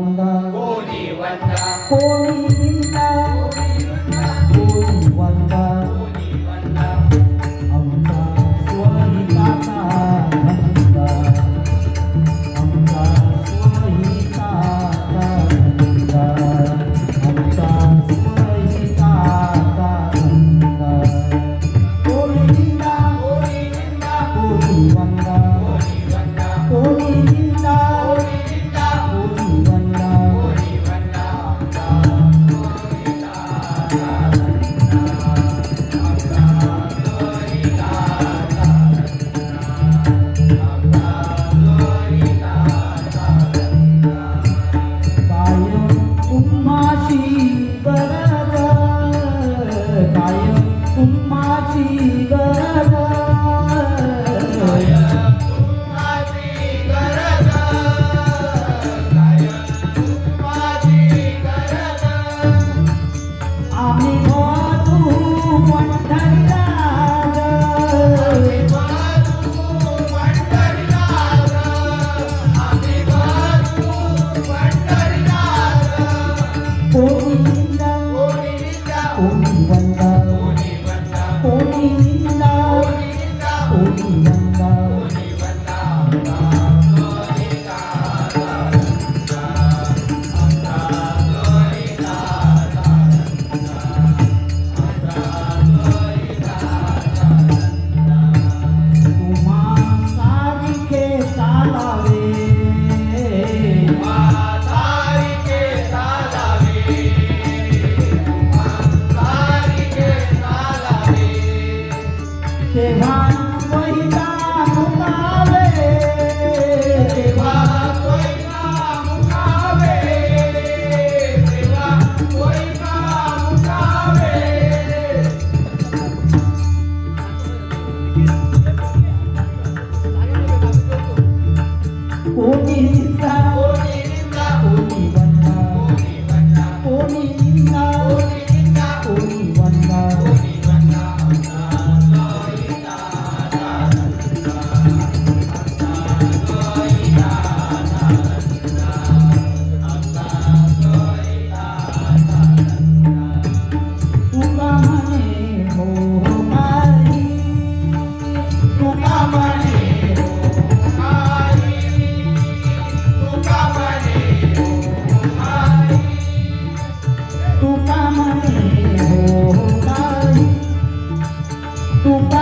வந்தா கோடி வந்தா கோடி இருந்தா கோடி வந்தா one.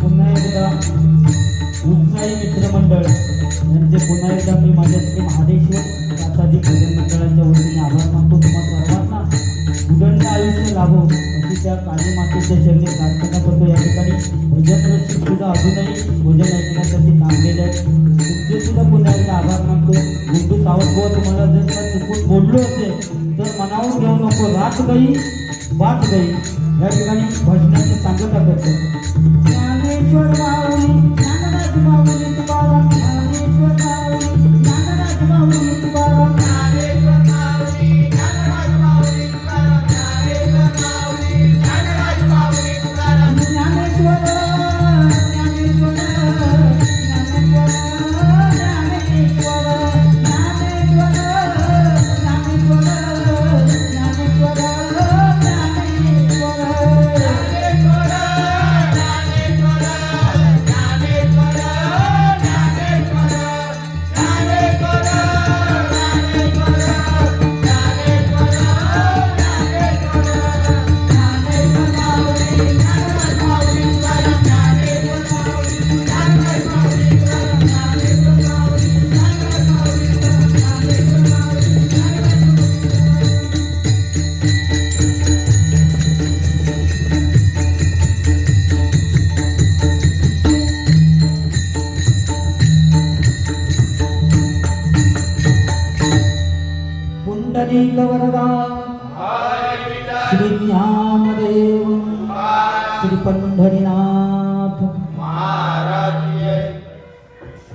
पुन्हा एकदा उत्साही मित्रमंडळ. यांचे पुन्हा एकदा मी माझ्यासाठी महादेश्वर कासाजी भजन मंडळाच्या वतीने आभार मानतो. तुम्हा सर्वांना उदंड आयुष्य लाभो. अशी त्या काली मातेच्या चरणी प्रार्थना करतो. या ठिकाणी भजन रसिक सुद्धा अजूनही भजन ऐकण्यासाठी थांबलेले आहेत. तुमचे सुद्धा पुन्हा एकदा आभार मानतो. गुंडू सावंत तुम्हाला जर का चुकून बोललो असेल तर मनावर घेऊ नको. रात गई वाट गई या ठिकाणी भजनाची सांगता करतो. पुण्डरीकवरदा श्रीन्यामदेवं श्रीपण्ढरिनाथ